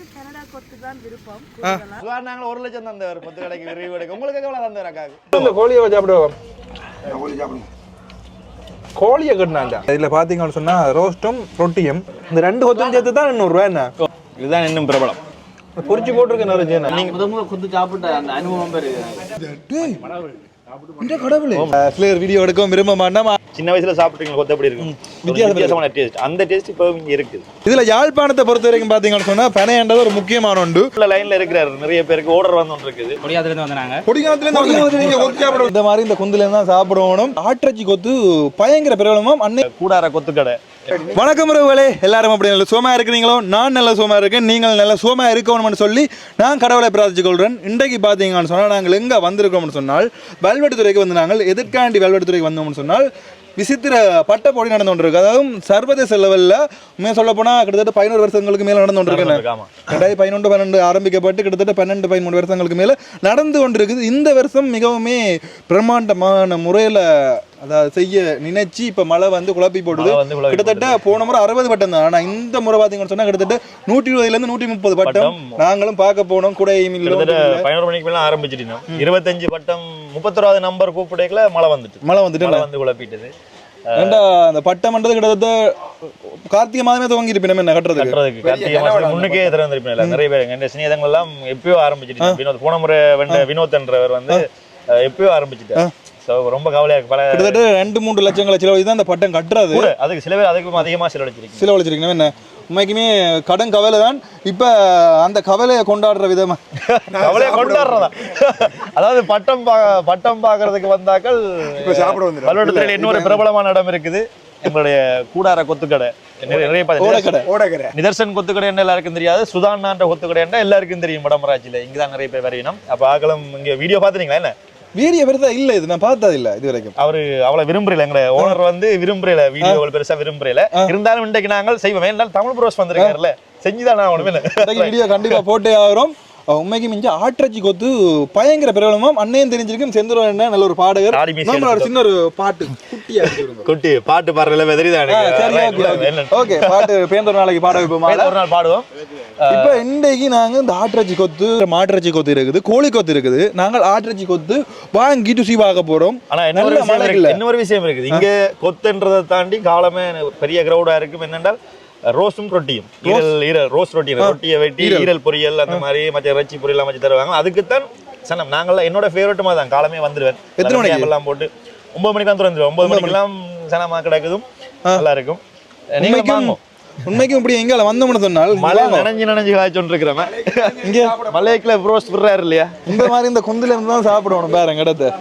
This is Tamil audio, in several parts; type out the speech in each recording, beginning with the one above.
எனக்கு கனடா கொத்து தான் விருப்பம். சுகார் நாங்கள் ஒரு லட்சம் தந்தவர் பத்து கடைக்கு விரிவு கடைக்கு உங்களுக்கு எவ்வளோ தந்தவர் அக்காவுக்கு இந்த கோழியை சாப்பிடுவோம். கோழியை கட்டினாங்க இதில் பார்த்தீங்கன்னு சொன்னால் ரோஸ்ட்டும் ரொட்டியும் இந்த ரெண்டு கொத்தும் சேர்த்து தான் இதுதான் இன்னும் பிரபலம். பொரிச்சு போட்டிருக்கேன் நிறைய செய்யணும் நீங்க முத முத கொத்து சாப்பிட்ட அந்த அனுபவம் பேரு. இந்த கடவுளே. சிலர் வீடியோ எடுக்க விரும்ப மாட்டோம். சின்ன வயசுல சாப்பிட்டீங்க கொத்த எப்படி இருக்கும்? வித்தியாசம் வித்தியாசமான டேஸ்ட் அந்த டேஸ்ட் இப்போ இங்க இருக்குது இதுல யாழ்ப்பாணத்தை பொறுத்த வரைக்கும் பாத்தீங்கன்னு சொன்னா பனையன்றது ஒரு முக்கியமான உண்டு. உள்ள லைன்ல இருக்கிறாரு நிறைய பேருக்கு ஆர்டர் வந்து இருக்குது. கொடியாத்துல இருந்து வந்தாங்க. இந்த மாதிரி இந்த குந்துல இருந்து தான் சாப்பிடணும். ஆட்டிறச்சி கொத்து பயங்கர பிரபலமும் அன்னை கூடார கொத்துக்கடை வணக்கம் உறவுகளே. எல்லாரும் அப்படி நல்ல சுகமா இருக்கிறீங்களோ? நான் நல்ல சுகமா இருக்கேன். நீங்கள் நல்ல சுகமா இருக்கணும்னு சொல்லி நான் கடவுளை பிரார்த்திச்சு கொள்றேன். இன்றைக்கு பார்த்தீங்கன்னு சொன்னால் நாங்கள் எங்கே வந்திருக்கோம்னு சொன்னால் வெல்வெட்டுத்துறைக்கு வந்து நாங்கள் எதிர்காண்டி வெல்வெட்டுத்துறைக்கு வந்தோம்னு சொன்னால் விசித்திர பட்ட போட்டி நடந்து கொண்டிருக்கு. அதாவது சர்வதேச லெவலில் உண்மையாக சொல்ல போனால் கிட்டத்தட்ட பதினோரு வருஷங்களுக்கு மேலே நடந்து கொண்டிருக்கு. ரெண்டாயிரத்தி பதினொன்று பன்னெண்டு ஆரம்பிக்கப்பட்டு கிட்டத்தட்ட பன்னெண்டு பதிமூணு வருஷங்களுக்கு மேலே நடந்து கொண்டிருக்குது. இந்த வருஷம் மிகவுமே பிரம்மாண்டமான முறையில் அதாவது செய்ய நினைச்சு இப்போ மழை வந்து குழப்பி போடுது. கிட்டத்தட்ட போன முறை அறுபது பட்டம் தான். ஆனால் இந்த முறை பார்த்தீங்கன்னு சொன்னால் கிட்டத்தட்ட நூற்றி இருபதுலேருந்து நூற்றி முப்பது பட்டம். நாங்களும் பார்க்க போனோம். குடையும் இல்லை கிட்டத்தட்ட பதினோரு மணிக்கு மேல ஆரம்பிச்சிட்டோம் இருபத்தஞ்சு பட்டம் முப்பத்தொராவது நம்பர் கூப்பிடைக்குள்ள மழை வந்துட்டு. மழை வந்துட்டு வந்து குழப்பிட்டது. ரெண்டா அந்த பட்டம்ன்றது கிட்டத்தட்ட கார்த்திகை மாதமே துவங்கி இருப்பினமே என்ன கட்டுறதுக்கு? கட்டுறதுக்கு. கார்த்திகை மாசத்துக்கு முன்னுக்கே திறந்திருப்பேன் நிறைய பேர் எங்க சிநேகங்கள் எல்லாம் எப்பயோ ஆரம்பிச்சிட்டு வினோத் போன முறை வெண்ட வினோத் என்றவர் வந்து எப்பயோ ஆரம்பிச்சிட்டார். ரொம்ப கவலையா இருக்கு. பல கிட்டத்தட்ட ரெண்டு மூன்று லட்சங்களை செலவு தான் அந்த பட்டம் கட்டுறது. கூட அதுக்கு சில பேர் அதுக்கும் அதிகமா செலவழிச்சிருக்கு செலவழிச்சிருக்கணும். என்ன? உண்மைக்குமே கடன் கவலை தான் இப்போ அந்த கவலையை கொண்டாடுற விதமா. கவலையை கொண்டாடுறதா? அதாவது பட்டம் பா பட்டம் பாக்குறதுக்கு வந்தாக்கள் பல்வேறு இன்னொரு பிரபலமான இடம் இருக்குது. எங்களுடைய கூடார கொத்துக்கடை. நிறைய நிதர்சன் கொத்துக்கடை என்ன எல்லாருக்கும் தெரியாது. சுதான்னான்ற கொத்துக்கடை என்ன எல்லாருக்கும் தெரியும். வடமராட்சியில. இங்கதான் நிறைய பேர் வரையினம் அப்ப ஆக்களும் இங்க வீடியோ பாத்துறீங்களா என்ன? வீடியோ பெருசா இல்ல இது. நான் பார்த்தது இல்ல இது வரைக்கும் அவரு அவ்வளவு விரும்புறல எங்களை ஓனர் வந்து விரும்புறல வீடியோ பெருசா விரும்புறல. இருந்தாலும் இன்றைக்கு நாங்கள் செய்வோம். ஏன்னால் தமிழ் ப்ரோஸ் வந்திருக்காருல்ல செஞ்சுதான் நான் ஒண்ணுமே வீடியோ கண்டிப்பா போட்டே ஆகிறோம். உண்மைக்கு மிஞ்சி ஆட்டிறச்சி கொத்து பயங்கர பிரபலமும் அண்ணையும் தெரிஞ்சிருக்கும். செந்தூர் என்ன நல்ல ஒரு பாடகர். நம்மளோட. சின்ன ஒரு பாட்டு குட்டியா. குட்டி பாட்டு பாடுறதுல வெதறிதான் ஓகே பாட்டு பேந்தோர் நாளைக்கு பாட வைப்போமா? ஒரு நாள் பாடுவோம். இப்ப இன்றைக்கு நாங்க இந்த ஆட்டிறச்சி கொத்து மாட்டிறச்சி கொத்து இருக்குது கோழி கொத்து இருக்குது. நாங்கள் ஆட்டிறச்சி கொத்து வாங்கிட்டு ருசி பார்க்க போறோம். ஆனா இல்ல இன்னொரு விஷயம் இருக்குது. இங்க கொத்துன்றதை தாண்டி காலமே பெரிய கிரௌடா இருக்கும். என்னென்றால் ரோஸும் ரொட்டியும். ஈரல் ஈரல் ரோஸ் ரொட்டி ரொட்டியை வெட்டி ஈரல். பொரியல் அந்த மாதிரி மற்ற இறைச்சி பொரியல் அமைச்சு தருவாங்க. அதுக்குத்தான் சனம் நாங்களாம் என்னோட ஃபேவரட்டுமா தான். காலமே வந்துடுவேன் எத்தனை மணிக்கு? எல்லாம் போட்டு ஒன்பது மணிக்கு வந்துருவோம் ஒன்பது மணிக்கெல்லாம் சனமா கிடக்குதும் நல்லா இருக்கும். நீங்களும் உண்மைக்கும் வாங்க. உண்மைக்கும் இப்படி எங்கால வந்தோம்னு சொன்னால் மழை நனைஞ்சு நனைஞ்சு காய்ச்சோன்னு இருக்கிறவன் இங்க? மலைக்குள்ள ரோஸ் விடுறாரு இல்லையா? இந்த மாதிரி இந்த குந்துல இருந்து தான் சாப்பிடணும் பாருங்க இடத்த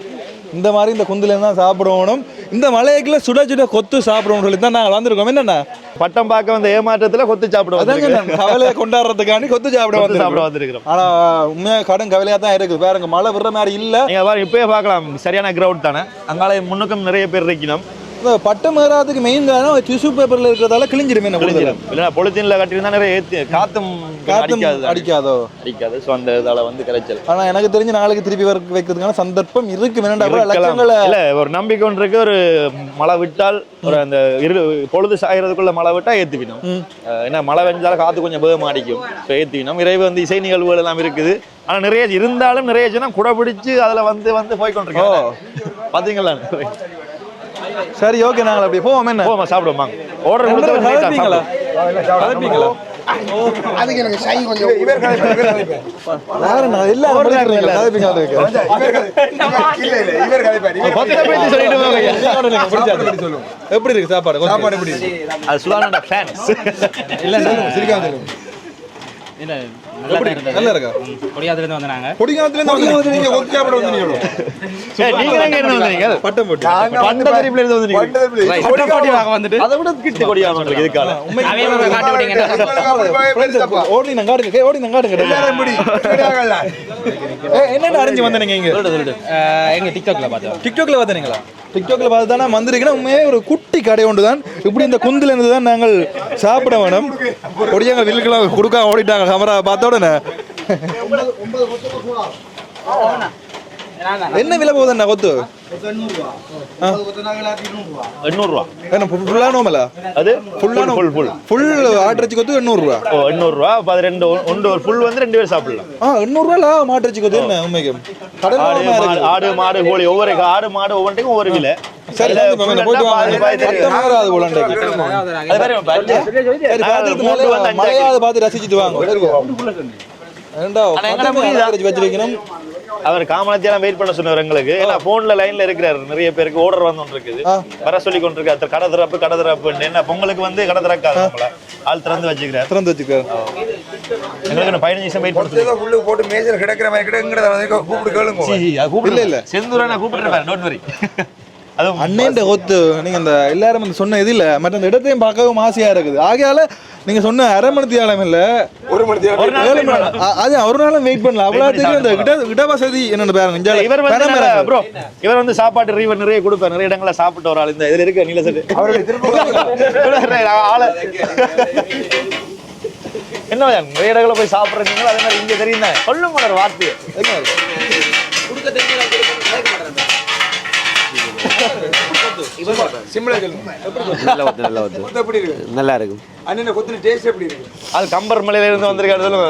இந்த மாதிரி இந்த குந்துல இருந்து தான் சாப்பிடணும். இந்த மலைக்குள்ள சுட சுட கொத்து சாப்பிடணும் சொல்லி தான் நாங்கள் வந்திருக்கோம் என்னண்ணா? பட்டம் பார்க்க வந்த ஏமாற்றத்துல கொத்து சாப்பிட அதாங்க வந்திருக்கிறோம். நான் கவலையை கொண்டாடுறதுக்காண்டி கொத்து சாப்பிட கொத்து சாப்பிட வந்திருக்கிறோம். ஆனா உண்மையா கடன் கவலையா தான் இருக்குது. பாருங்க மழை விடுற மாதிரி இல்ல. நீங்க பாருங்க இப்பயே பார்க்கலாம். சரியான கிரவுட் தானே. அங்கால முன்னுக்கும் நிறைய பேர் இருக்கணும். இந்த பட்டம் ஏறாதுக்கு மெயின் காரணம் டிஷ்யூ பேப்பர்ல இருக்கிறதால கிழிஞ்சிடுமே என்ன கிழிஞ்சிடும். இல்லைன்னா பொலித்தீன்ல கட்டியிருந்தா நிறைய ஏத்தி காத்தும் காத்தும் அடிக்காது? அடிக்காதோ. ஸோ அந்த இதால வந்து கரைச்சல். ஆனா எனக்கு தெரிஞ்சு நாளைக்கு திருப்பி வர வைக்கிறதுக்கான சந்தர்ப்பம் இருக்கு இல்ல ஒரு நம்பிக்கை ஒன்று இருக்கு. ஒரு மழை விட்டால் ஒரு அந்த இரு பொழுது சாயறதுக்குள்ள மழை விட்டா ஏத்துவிடும் ஏன்னா மழை வெஞ்சாலும் காத்து கொஞ்சம் வேகமா அடிக்கும். ஸோ ஏத்துவிடும் இறைவு வந்து இசை நிகழ்வுகள் எல்லாம் இருக்குது. ஆனா நிறைய இருந்தாலும் நிறைய ஜனம் குடை பிடிச்சு அதுல வந்து வந்து போய் கொண்டிருக்கோம் பாத்தீங்களா? சரி ஓகே நாங்கள் அப்படி போவோம். என்ன? போமா சாப்பிடுவோம்? ஆர்டர் கொடுத்து அதுக்கு எனக்கு சை கொஞ்சம் எப்படி இருக்கு சாப்பாடு? சாப்பாடு எப்படி அது சுதானோட ஃபேன்ஸ் இல்ல சிரிக்காம நல்லா இருக்கா? கொடியாத்துல இருந்து வந்தாங்க. கொடிக்காலத்துல இருந்து நீங்க ஒத்து சாப்பிட வந்தீங்க நீங்க எங்க இருந்து வந்தீங்க? பட்டம் போட்டு. பண்ட தரிப்புல இருந்து வந்தீங்க. கொடி வாங்க வந்துட்டு. அதை விட கிட்ட கொடியா உங்களுக்கு இதுக்கால அவைய காட்டி விட்டீங்க ஓடி நான் காட்டுங்க. ஓடி நான் காட்டுங்க. என்னென்ன அரேஞ்ச் வந்தீங்க இங்க? அஹ் எங்க டிக்டாக்ல பார்த்தோம். டிக்டாக்ல பார்த்தீங்களா? டிக்டாக்ல பார்த்து தானே வந்திருக்கேன் உண்மையே ஒரு குட்டி கடை ஒன்று தான் இப்படி இந்த குந்தில இருந்து தான் நாங்கள் சாப்பிட வேணும். ஒடியாங்க வில்லுக்கெல்லாம் கொடுக்க ஓடிட்டாங்க. கேமரா பார்த்த உடனே. என்ன விலை போகுதுண்ணா கொத்து? எண்ணூறுரூவா என்ன ஃபுல்லாக நோமலா அது? ஃபுல்லான ஃபுல் ஃபுல் ஃபுல் ஆட்டிறச்சி கொத்து எண்ணூறுரூவா ஓ எண்ணூறுரூவா அப்போ அது ரெண்டு ஒன்று ஒரு ஃபுல் வந்து ரெண்டு பேர் சாப்பிடலாம். ஆ எண்ணூறுரூவா மாட்டிறச்சி கொத்து என்ன உண்மைக்கு? ஆடு மாடு கோழி ஒவ்வொரு ஆடு மாடு ஒவ்வொன்றுக்கும் ஒவ்வொரு விலை. சரி போயிட்டு வாங்க. பார்த்து ரசிச்சுட்டு வாங்க. அவர் காமலத்தியெல்லாம் வெயிட் பண்ண சொன்னவர் எங்களுக்கு. ஏன்னா போன்ல லைன்ல இருக்கிறாரு. நிறைய பேருக்கு ஆர்டர் வந்து இருக்குது. வர சொல்லி கொண்டிருக்காரு. கடை திறப்பு கடை திறப்புன்னு. என்ன பொங்கலுக்கு வந்து கடை திறக்காது ஆள் திறந்து வச்சுக்கிறார். திறந்து வச்சுக்க எங்களுக்கு பதினஞ்சு நிமிஷம் வெயிட் பண்ணி உள்ளுக்கு போட்டு மேஜர் கிடக்கிற மாதிரி வந்து கூப்பிட்டு கேளுங்க. இல்ல, இல்ல. செந்தூரா நான் கூப்பிட்டுருப்பேன் டோன்ட் வரி அது அண்ணேண்ட கொத்து நீங்க அந்த எல்லாரும் வந்து சொன்ன இது இல்ல மற்ற அந்த இடத்தையும் பார்க்கவும் ஆசையா இருக்குது. ஆகையால நீங்க சொன்ன அரை மணி தியாலம் இல்ல ஒரு மணி. அ- அது ஒரு நாளும் வெயிட் பண்ணல. அவ்வளோத்துக்கு அந்த இட இட வசதி என்னன்னு பாருங்க. இங்க இவர் bro இவர் வந்து சாப்பாட்டு ரீவர் நிறைய கொடுப்பார். நிறைய இடங்கள்ல சாப்பிட்டு ஒரு ஆள் இந்த இதுல இருக்க நீல செட்டு. அவருடைய திரும்ப ஆளை என்ன நிறைய இடங்கள போய் சாப்பிடுறீங்களோ? அதே மாதிரி இங்க தெரியும் தான் சொல்லும் ஒரு வார்த்தை சிம்ல சொல்லுங்க நல்ல ஒத்து நல்ல ஒத்து கொத்து எப்படி இருக்கு? நல்லா இருக்கும் அண்ணன் கொத்துல டேஸ்ட் எப்படி இருக்கு? அது கம்பர் மலையில இருந்து வந்திருக்காரு சொல்லுங்க.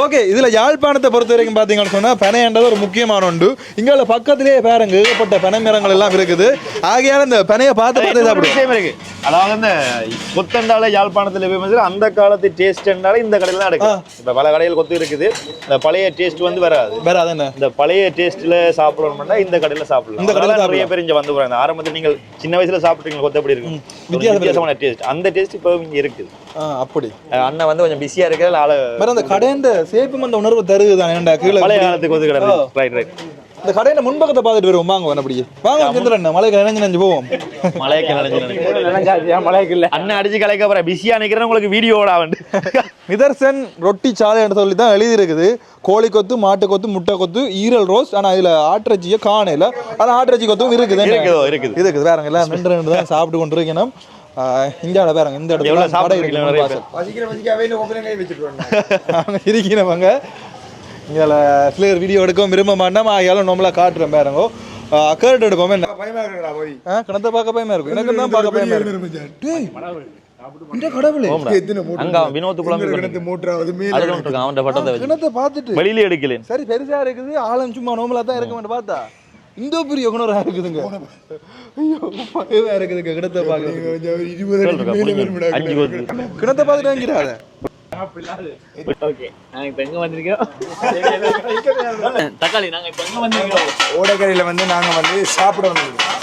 ஓகே இதுல யாழ்ப்பாணத்தை பொறுத்த வரைக்கும் பாத்தீங்கன்னு சொன்னா பனைன்றது ஒரு முக்கியமான ஒன்று இங்க பக்கத்திலேயே பாருங்க ஏகப்பட்ட பனை மரங்கள் எல்லாம் இருக்குது. ஆகையால இந்த பனையை பார்த்து பார்த்து சாப்பிடுவோம். இருக்கு. அதாவது இந்த கொத்தண்டால யாழ்ப்பாணத்துல போய் அந்த காலத்து டேஸ்ட் இந்த கடையில தான் எடுக்கும். இப்ப பல கடைகள் கொத்து இருக்குது. இந்த பழைய டேஸ்ட் வந்து வராது. என்ன? இந்த பழைய டேஸ்ட்ல சாப்பிடணும்னா இந்த கடையில சாப்பிடலாம். இந்த கடையில நிறைய பேர் இங்க வந்து போறாங்க. ஆரம்பத்துல நீங்கள் சின்ன வயசுல சாப்பிட்டீங்க கொத்த எப்படி இருக்கும்? வித்தியாசமான டேஸ்ட் அந்த டேஸ்ட் இப்போ இங்க இருக்குது ஆ, அப்படி. அண்ணன் வந்து கொஞ்சம் பிஸியா இருக்கிற ஆள அந்த கடைன்ற சேப்பும் அந்த உணர்வு தருது தான் கீழே பழைய காலத்துக்கு ஒத்து கிடக்கு. ரைட் ரைட் இந்த கடையில முன்பக்கத்தை பார்த்துட்டு வருவோம் வாங்க அப்படியே. வாங்க செந்திரன் மலைக்கு நினைஞ்சு நினைஞ்சு போவோம். மலைக்கு நினைஞ்சு மழைக்கு இல்ல? அண்ணன் அடிச்சு கலைக்க போற பிஸியா நிக்கிறேன். உங்களுக்கு வீடியோட வந்து. நிதர்சன் ரொட்டி சாலை என்று சொல்லி தான் எழுதி இருக்குது கோழி கொத்து மாட்டு கொத்து முட்டை கொத்து ஈரல் ரோஸ் ஆனா இதுல ஆட்டிறச்சியை காணையில ஆனா ஆட்டிறச்சி கொத்தும் இருக்குது? இருக்குதோ இருக்குது. வேறங்க எல்லாம் ரெண்டு ரெண்டு தான் சாப்பிட்டு கொண்டு இருக்கணும் இந்தியாவில் பாருங்க இந்த இடத்துல எவ்வளவு கடை சாப்பிட்டு இருக்கு நிறைய வாசல். பசிக்கிற பசிக்காவே இந்த ஒப்பனை கை வச்சுட்டு வரணும் அவங்க இருக்கிறவங்க இதில் சிலர் வீடியோ எடுக்கவும் விரும்ப மாட்டோம் ஆகியாலும் நம்மளா காட்டுறேன் பாருங்க. அக்கர்ட் எடுப்போம் என்ன? பயமா இருக்குடா போய் ஆ கிணத்த பார்க்க பயமா இருக்கும் எனக்கு தான் பார்க்க பயமா இருக்கு. இந்த கடவுளே. எத்தனை மூட்டை அங்க அவன் வினோத் குழம்பு கிணத்து மூட்டுறாவது மேல அதுல ஒன்று இருக்கு அவன் பட்டத்தை வச்சு. கிணத்தை பார்த்துட்டு. வெளியில எடுக்கலேன். சரி பெருசா இருக்குது. ஆளும் சும்மா நோமலா தான் இருக்க மாட்டேன் பார்த்தா. இந்த பெரிய குணரா இருக்குதுங்க. ஐயோ பயமா இருக்குதுங்க கிணத்தை ஒரு இருபது கிணத்தை பார்த்துட்டு வாங்கிறாத ஓகே நாங்க இப்ப எங்க வந்திருக்கோம்? தக்காளி நாங்க இப்ப எங்க வந்திருக்கோம்? ஓடக்கரையில வந்து நாங்க வந்து சாப்பிட வந்திருக்கோம்.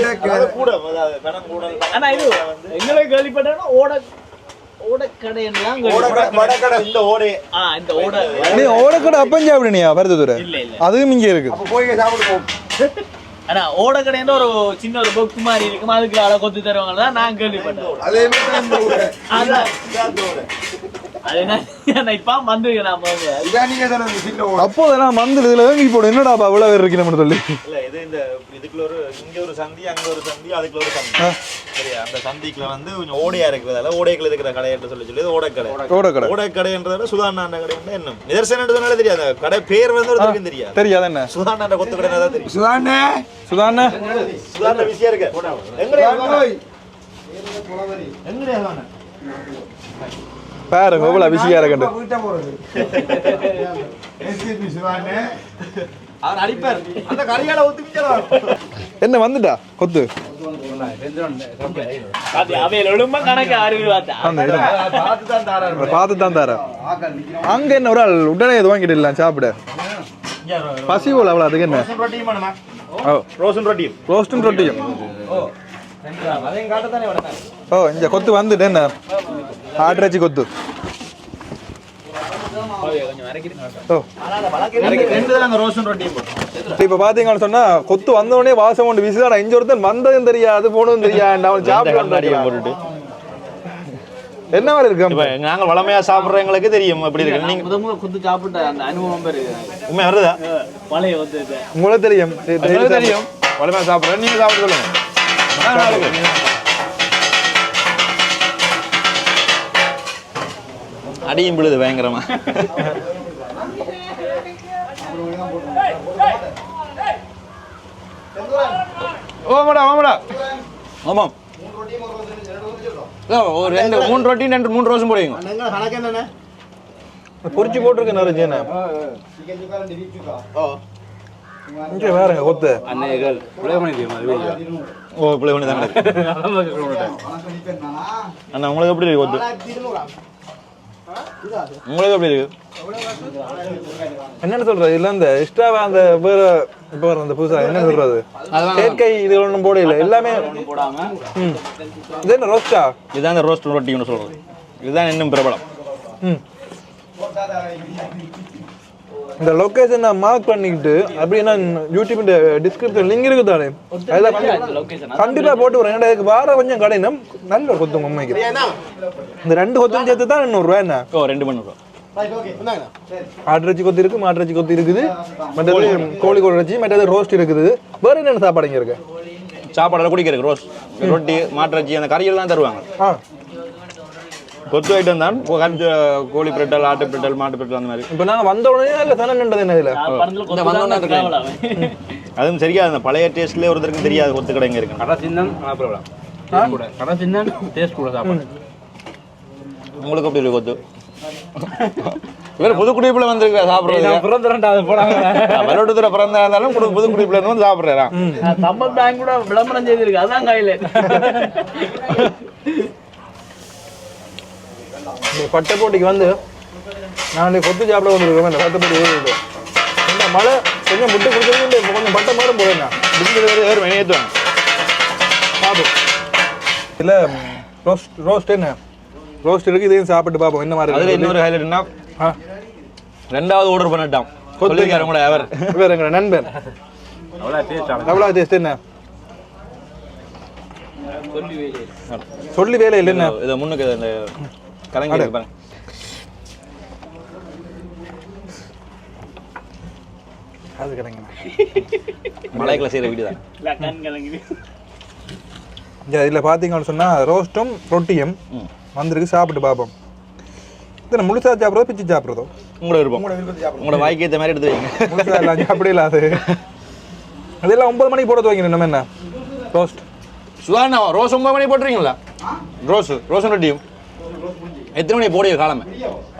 இருக்கு. ஓடக்கடை வடக்கடை இந்த ஓடே. ஆ இந்த ஓட. நீ ஓடக்கடை அப்பஞ்சா அப்படினியா பருத்ததுரை இல்ல இல்ல. அதுவும் இங்கே இருக்குது அப்ப போய் சாப்பிட்டு போ. ஆனா ஓடக்கடைன்னு ஒரு சின்ன ஒரு பொக்கு மாதிரி இருக்கும். அதுக்கு அழை கொத்து தருவாங்க தான் நான் கேள்விப்பட்டேன். அதே மாதிரி என்ன நான் மந்தில் இதில் வேங்கி போடும் என்னடாப்பா இவ்வளோ பேர் இருக்கணும்னு சொல்லி. இல்ல இது இந்த இதுக்குள்ள ஒரு இங்க ஒரு சந்தி அங்க ஒரு சந்தி அதுக்குள்ள ஒரு சந்தி. சரியா அந்த சந்திக்குள்ள வந்து கொஞ்சம் ஓடையா இருக்கிறதால ஓடைக்குள்ள இருக்கிற கடை என்று சொல்லி சொல்லி ஓடைக்கடை. ஓடக்கடை. ஓடைக்கடைன்றத சுதாண்ணா கடை வந்து என்ன நிதர்சனம் சொன்னாலே தெரியாது. கடை பேர் வந்து ஒருத்தருக்கும் தெரியாது. தெரியாது என்ன? சுதாண்ணா கொத்து கடை தான் தெரியும். சுதானே சுதாண்ணா. சுதாண்ணா பிஸியா இருக்கு. சுதாண்ணா? பாருங்க இவ்வளோ பிஸியாக இருக்கண்டு என்ன வந்துட்டா? கொத்து. பார்த்தா தான். தாராரு பார்த்து தான் தரேன் அங்க என்ன ஒரு ஆள் உடனே இது வாங்கிட்டு இல்லை சாப்பிட. பசி போல அவ்வளோ அதுக்கு என்ன? ரோசன் ரொட்டியும் பண்ணுமா ஓ. ரோசன் ரொட்டியும் ரோஸ்டும் ரொட்டியும் ரெண்டு தான் அந்த ரோசன் ரொட்டியும் போட்டு இப்ப பாத்தீங்கன்னு சொன்னா கொத்து வந்த உடனே வாசம் கொண்டு விசுதான் இங்க ஒருத்தன் வந்ததும் தெரியாது போனதும் தெரியாது. அவன் சாப்பிட்டு என்ன இப்ப இருக்கு? நாங்க வளமையா சாப்பிடுறவங்களுக்கு தெரியும் அப்படி இருக்கு. நீங்க முத முத குத்து சாப்பிட்ட அந்த அனுபவம் இருக்கு உண்மை வருதா? பழைய வந்து உங்களுக்கு தெரியும். தெரியும். வளமையா சாப்பிடுறேன் நீங்க சாப்பிட சொல்லுங்க. அடியும் விழுது பயங்கரமா. ஓமாடா ஓமாடா ஆமாம். ஒரு ரெண்டு மூணு ரொட்டி ரெண்டு மூணு ரோஸும் போடுவீங்க. பொரிச்சு போட்டிருக்கேன் நிறைய ஜீனை. இங்கே வேறங்க கொத்து அன்னைகள் ஓ பிள்ளை பண்ணி அண்ணா உங்களுக்கு எப்படி இருக்கு ஒத்து? உங்களுக்கு எப்படி இருக்கு என்னன்னு சொல்றது? இல்ல இந்த எக்ஸ்ட்ராவா அந்த வேற இப்ப வர அந்த புதுசா என்ன சொல்றது? செயற்கை இது ஒண்ணும் போட இல்ல. எல்லாமே. இது என்ன ரோஸ்டா இதுதான் இந்த ரோஸ்ட் ரொட்டின்னு சொல்றது. இதுதான் இன்னும் பிரபலம். ம். இந்த லொகேஷன் நான் மார்க் பண்ணிக்கிட்டு அப்படின்னா யூடியூப் டிஸ்கிரிப்ஷன் லிங்க் இருக்கு தானே? அதில் லொகேஷன் கண்டிப்பா போட்டு வரேன் ஏன்னா இதுக்கு வார கொஞ்சம் கடினம். நல்ல ஒரு கொத்து உண்மைக்கு இந்த ரெண்டு கொத்தும் சேர்த்து தான் ரூபா என்ன? ஓ ரெண்டு மணி நேரம். ஆட்டிறைச்சி கொத்து இருக்கு மாட்டிறைச்சி கொத்து இருக்குது. மற்றது கோழி கோழி இறைச்சி மற்றது ரோஸ்ட் இருக்குது. வேற என்னென்ன சாப்பாடு இங்க இருக்கு? சாப்பாடெல்லாம் குடிக்கிறதுக்கு ரோஸ் ரொட்டி மாட்டிறச்சி அந்த கறியெல்லாம் தருவாங்க. ஆ. கொத்து ஐட்டம் தான். கோழி பிரெட்டல் ஆட்டு பிரெட்டல் மாட்டு பிரெட்டல் அந்த மாதிரி. இப்போ நாங்க வந்த உடனே இல்ல சனம் நின்றது என்ன இதுல. அதுவும் சரியா அந்த பழைய டேஸ்ட்லேயே ஒருத்தருக்கும் தெரியாது கொத்து கடை இங்கே இருக்கு. கடை சின்னம் கூட. சின்னம் டேஸ்ட் கூட சாப்பாடு. உங்களுக்கு எப்படி இருக்கு கொத்து? இவர் புது குடிப்பில் வந்திருக்கா சாப்பிட்றது பிறந்த ரெண்டாவது போடாங்க வரோட்டத்தில் பிறந்தா இருந்தாலும் புது புது குடிப்பில் இருந்து வந்து சாப்பிட்றாரா சம்பத் பேங்க் கூட விளம்பரம் செய்திருக்கு அதான் கையில. இந்த பட்டை போட்டிக்கு வந்து நான் கொத்து சாப்பிட வந்துருக்கோம் இந்த பட்டை போட்டி ஊருக்கு இந்த மழை கொஞ்சம் முட்டை கொடுத்துருக்கு இப்போ கொஞ்சம் பட்டை மாறும் போதுங்க பிஸ்கட் வேறு வேறு வினையேற்றுவாங்க சாப்பிடும் இல்ல ரோஸ்ட் ரோஸ்ட் என்ன? ரோஸ்ட் இருக்கு இதையும் சாப்பிட்டு பார்ப்போம் என்ன மாதிரி அதில். இன்னொரு ஹைலைட்னா ஆ. ரெண்டாவது ஆர்டர் பண்ணிட்டான். கூட அவர் வேற எங்க நண்பன் அவ்வளோ டேஸ்ட் என்ன? சொல்லி வேலை இல்லை என்ன? இதை முன்னுக்கு இந்த கலங்கி இருக்கு பாருங்க. அது கிடைங்க மலைக்குள்ள செய்கிற வீடு தான் இந்த இதில் பார்த்தீங்கன்னு சொன்னால் ரோஸ்ட்டும் ரொட்டியும். வந்திருக்கு. சாப்பிட்டு பார்ப்போம் இதை முழுசா சாப்பிட்றதோ பிச்சு சாப்பிட்றதோ? உங்களோட விருப்பம். உங்களோட வாய்க்கு ஏற்ற மாதிரி எடுத்து வைங்க. அப்படி இல்லை அது. அதெல்லாம் ஒன்பது மணிக்கு போட துவங்கினோம் நம்ம என்ன? ரோஸ்ட் சுதாரணா ரோஸ் ஒன்பது மணி போட்டுறீங்களா ரோஸ் ரோஸ் ரொட்டியும். எத்தனை மணி போடிய காலமே?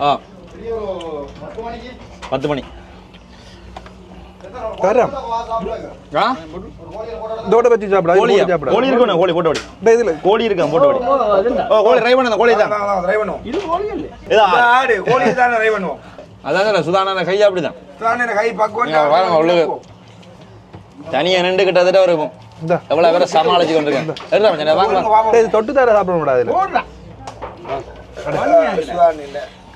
ஆ. பத்து மணி. தரம் ஆ? இதோட வச்சு சாப்பிட கோழியா சாப்பிட கோழி இருக்கணும் கோழி போட்டு வடி இதில். கோழி இருக்கா? போட்டு வடி ஓ கோழி ட்ரை பண்ண கோழி தான். ட்ரை பண்ணுவோம் இதா ஆடு கோழி தான் ட்ரை பண்ணுவோம் அதான் சுதாரணா கையா அப்படிதான். தான் எனக்கு கை பக்குவம் பாருங்க, உள்ளுக்கு. தனியா நின்று கிட்டத்தட்ட ஒரு எவ்வளவு பேரை சமாளிச்சு கொண்டிருக்கேன் வாங்க. வாங்க. இது தொட்டு தர சாப்பிட முடியாது. இல்ல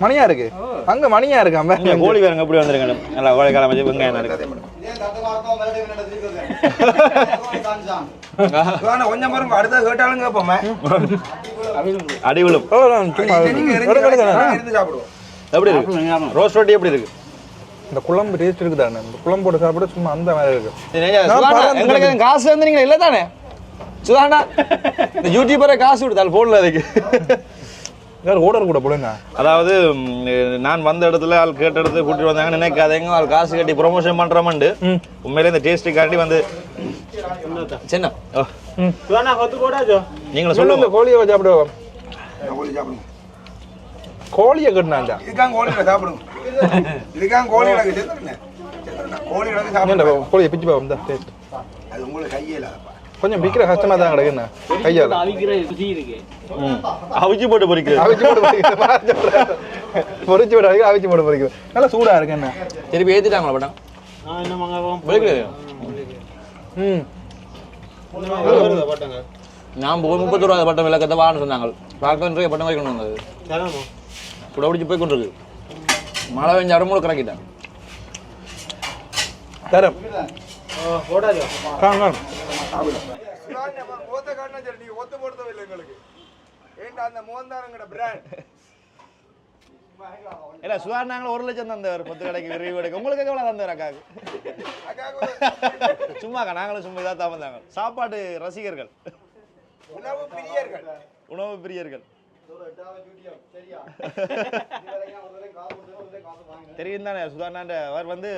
மணியா இருக்கு அங்க மணியா இருக்கு அவன் இங்க கோழி வேறங்க எப்படி வந்திருக்கணும் நல்லா கோழிக்காலம் வச்சு வெங்காயம் இருக்கு சுதாரண கொஞ்சம் பாருங்க அடுத்த கேட்டாலும் கேட்போமே. அடி விழும். ஓ, நான் சும்மா நீங்க ஒரு இருந்து கணக்கு தானே. இருந்து சாப்பிடுவோம். எப்படி இருக்கு? ரோஸ் ரொட்டி எப்படி இருக்கு? இந்த குழம்பு டேஸ்ட் இருக்குதானே இந்த குழம்பு போட்டு சாப்பிட சும்மா அந்த மாதிரி இருக்கு. எங்களுக்கு எதுவும் காசு தந்தீங்களா இல்ல தானே சுதாரணா இந்த யூடியூபரை காசு கொடுத்தால் போன்ல அதுக்கு. வேற ஓடர் கூட போடுங்க. அதாவது நான் வந்த இடத்துல ஆள் கேட்ட இடத்துல கூட்டிட்டு வந்தாங்க நினைக்காதீங்க ஆள் காசு கட்டி ப்ரொமோஷன் பண்றோம்ண்டு. உண்மையிலே இந்த டேஸ்ட்டுக்காண்டி வந்து சின்ன. நீங்களும் சொல்லுங்க. கோழியை சாப்பிடுவோம் கோழி சாப்பிடுவோம் கோழியை கட்டினாண்டா இதுக்காக கோழி கிடக்கு. சாப்பிடுவோம் இதுக்காக கோழி சாப்பிடுங்க. கோழியை பிச்சு பார்ப்போம் இந்த டேஸ்ட் அது உங்களுக்கு கையே இல்லாதப்பா கொஞ்சம் விற்கிற கஷ்டமா தான் கிடக்குண்ணா கையால். அவிச்சு போட்டு பொறிக்கிறது. அவிச்சு போட்டு பொரிக்கிறேன் பொரிச்சு விட அவிச்சு போட்டு பொரிக்கிறேன் நல்லா சூடா இருக்கு என்ன? திருப்பி ஏத்திட்டாங்களா பட்டம் ம். நான் போய் முப்பத்தி ரூபா பட்டம் விளக்கத்தை வான்னு சொன்னாங்க. பார்க்க ரூபாய் பட்டம் வரைக்கும் வந்தது கூட பிடிச்சி போய் கொண்டிருக்கு. மழை பெஞ்ச அடமூட கறக்கிட்டேன் தரம். ஓத்த காட்டினா சரி நீங்க ஒத்த போடுறதும் இல்லை எங்களுக்கு. ஏன்டா அந்த மோந்தாரங்கட பிராண்ட் இல்ல சுதார் நாங்கள் ஒரு லட்சம் தந்தவர் பத்து கடைக்கு விரைவு கடைக்கு உங்களுக்கு எவ்வளோ தந்தவர் அக்காவுக்கு சும்மாக்கா நாங்களும் சும்மா இதாக தான் வந்தாங்க சாப்பாடு ரசிகர்கள். உணவு பிரியர்கள். உணவு பிரியர்கள். தெரியும் தானே சுதாண்ணாண்ட அவர் வந்து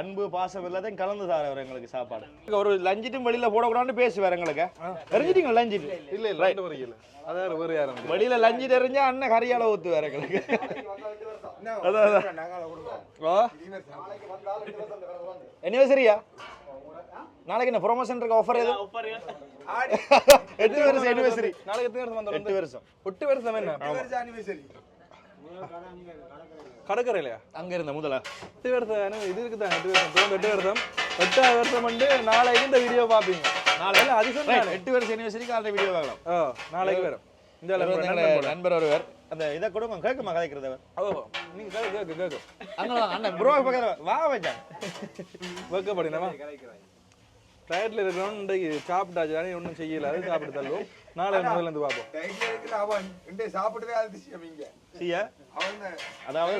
அன்பு பாசம் எல்லாத்தையும் கலந்து தாரவர் எங்களுக்கு சாப்பாடு. ஒரு லஞ்சிட்டும் வெளியில போடக்கூடாதுன்னு பேசுவார் எங்களுக்கு. தெரிஞ்சிட்டீங்க லஞ்சிட்டு? இல்ல இல்ல ரெண்டு வரைக்கும் அதான் வேறு யாரும் வெளியில லஞ்சிட்டு எறிஞ்சா அண்ணன் கரியால ஊத்துவார் எங்களுக்கு. அதான், அதான். ஓ anniversary-யா? நாளைக்கு என்ன ப்ரொமோஷன் இருக்க? ஆஃபர் எதுவும் எட்டு வருஷம் anniversary. நாளைக்கு எத்தனை வருஷம் வந்தோம் எட்டு வருஷம். எட்டு வருஷம் என்ன? anniversary. கடற்கரையிலையா? அங்க இருந்த முதல்ல. எட்டு வருஷம் இது இருக்குதான் எட்டு வருஷம். எட்டு வருஷம். எட்டாவது வருஷம் வந்து நாளைக்கு இந்த வீடியோ பார்ப்பீங்க. நாளைக்கு. இல்ல, அது சொன்னேன். Right, எட்டு வருஷம் anniversary-க்கு அந்த வீடியோ பார்க்கலாம். ஓ நாளைக்கு வரும். இந்த. நண்பர் ஒருவர். அந்த இதை கொடுங்க கேட்குமா கதைக்கிறது அவர். ஓ நீங்க கேட்க கேட்க கேட்க அண்ணன் ப்ரோ பக்கத்துல வா. வச்சான் வெக்கப்படினவா டயர்ட்ல இருக்கிறவன் இன்றைக்கு சாப்பிட்டாச்சு. தானே ஒன்றும் செய்யல. அது சாப்பிட்டு தள்ளுவோம். நாளை முதல்ல இருந்து பார்ப்போம். இருக்கிற அவன் இன்றைய சாப்பிட்டதே தான் அதாவது.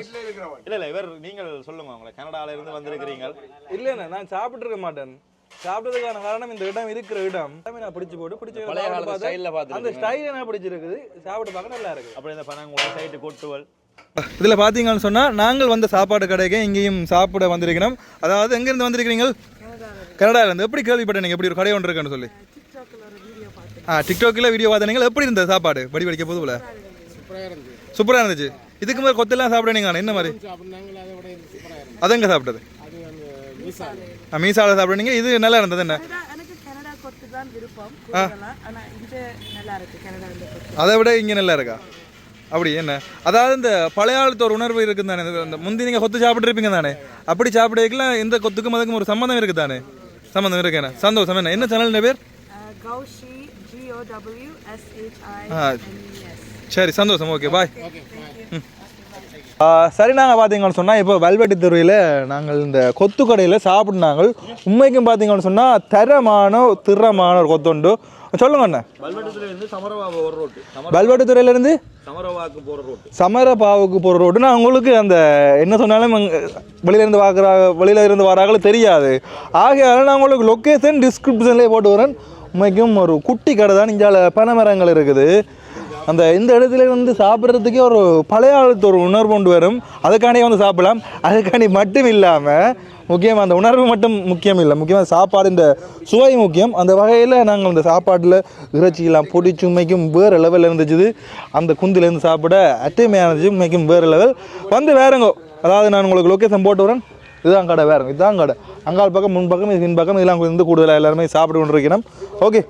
இல்ல இல்ல இவர் நீங்கள் சொல்லுங்க உங்களை கனடால இருந்து வந்திருக்கிறீங்க இல்லைண்ணே நான் சாப்பிட்டு இருக்க மாட்டேன். சாப்பிட்டதுக்கான காரணம் இந்த இடம் இருக்கிற இடம். நான் பிடிச்சு போட்டு பிடிச்ச பழைய காலத்து ஸ்டைல்ல அந்த பார்த்துருக்கீங்க. ஸ்டைல் என்ன பிடிச்சிருக்குது. சாப்பிட்டு பார்க்க நல்லா இருக்கு. அப்படி இந்த பனங்குளம் சைட்டு கொட்டுவல். இதில் பார்த்தீங்கன்னு சொன்னால் நாங்கள் வந்த சாப்பாடு கடைக்கு இங்கேயும் சாப்பிட வந்திருக்கிறோம். அதாவது எங்கேருந்து வந்திருக்கிறீங்க கனடாலேருந்து எப்படி கேள்விப்பட்டேன் நீங்கள் எப்படி ஒரு கடை ஒன்று இருக்குன்னு சொல்லி. டிக்டாக்ல ஒரு வீடியோ பார்த்தேன் ஆ டிக்டாக்கில் வீடியோ பார்த்தீங்க எப்படி இருந்தது சாப்பாடு? படி படிக்க போது போல. சூப்பராக இருந்துச்சு. இதுக்கு மேலே கொத்தெல்லாம் சாப்பிடுனீங்க என்ன மாதிரி? அது எங்கே சாப்பிட்டது? ஆ, மீசால சாப்பிடுனீங்க இது நல்லா இருந்தது என்ன? கனடா எனக்கு கனடா கொத்து தான் விருப்பம் கூடுதலா. ஆனா இது நல்லா இருக்கு கனடா இந்த கொத்து. அதை விட இங்கே நல்லா இருக்கா? அப்படி என்ன? அதாவது இந்த பழைய காலத்து ஒரு உணர்வு இருக்குது தானே இந்த- இந்த முந்தி நீங்கள் கொத்து சாப்பிட்ருப்பீங்க தானே அப்படி சாப்பிடக்கலாம் இந்த கொத்துக்கும் அதுக்கும் ஒரு சம்மந்தம் இருக்குது தானே சம்மந்தம் இருக்கு என்ன? சந்தோஷம். என்ன? என்ன சேனல் பேர். எஸ் சரி சந்தோஷம். ஓகே பாய் சரி நாங்கள் பார்த்தீங்கன்னு சொன்னால் இப்போ வல்வெட்டி தெருவில் நாங்கள் இந்த கொத்து கடையில் சாப்பிட்னாங்க உண்மைக்கும் பார்த்தீங்கன்னு சொன்னால் தரமான திறமான ஒரு கொத்து உண்டு. சொல்லுங்க அண்ணா. வல்வெட்டி துறையிலேருந்து சமரபாவுக்கு போகிற ரோடு நான் உங்களுக்கு அந்த என்ன சொன்னாலும் அங்க வெளியில இருந்து பார்க்குறா வெளியில இருந்து வராங்களோ தெரியாது. ஆகையால நான் உங்களுக்கு லொக்கேஷன் டிஸ்கிரிப்ஷன்லேயே போட்டு வரேன். உண்மைக்கும் ஒரு குட்டி கடை தான் இங்கே பனைமரங்கள் இருக்குது. அந்த இந்த இடத்துல வந்து சாப்பிட்றதுக்கே ஒரு பழைய காலத்து ஒரு உணர்வு கொண்டு வரும். அதுக்காண்டி வந்து சாப்பிடலாம். அதுக்காண்டி மட்டும் இல்லாமல் முக்கியமாக அந்த உணர்வு மட்டும் முக்கியம் இல்லை. முக்கியமாக சாப்பாடு இந்த சுவை முக்கியம். அந்த வகையில் நாங்கள் இந்த சாப்பாட்டில் இறைச்சியெல்லாம் பொடி உண்மைக்கும் வேறு லெவலில் இருந்துச்சு அந்த குந்திலேருந்து சாப்பிட அட்டைமையாக இருந்துச்சு உண்மைக்கும் வேறு லெவல் வந்து வேறங்கோ. அதாவது நான் உங்களுக்கு லொக்கேஷன் போட்டு வரேன். இதுதான் கடை வேறங்க. இதுதான் கடை. அங்கால் பக்கம் முன்பக்கம் இது பின்பக்கம் இதெல்லாம் வந்து கூடுதலாக எல்லாருமே சாப்பிட்டு கொண்டிருக்கிறோம் ஓகே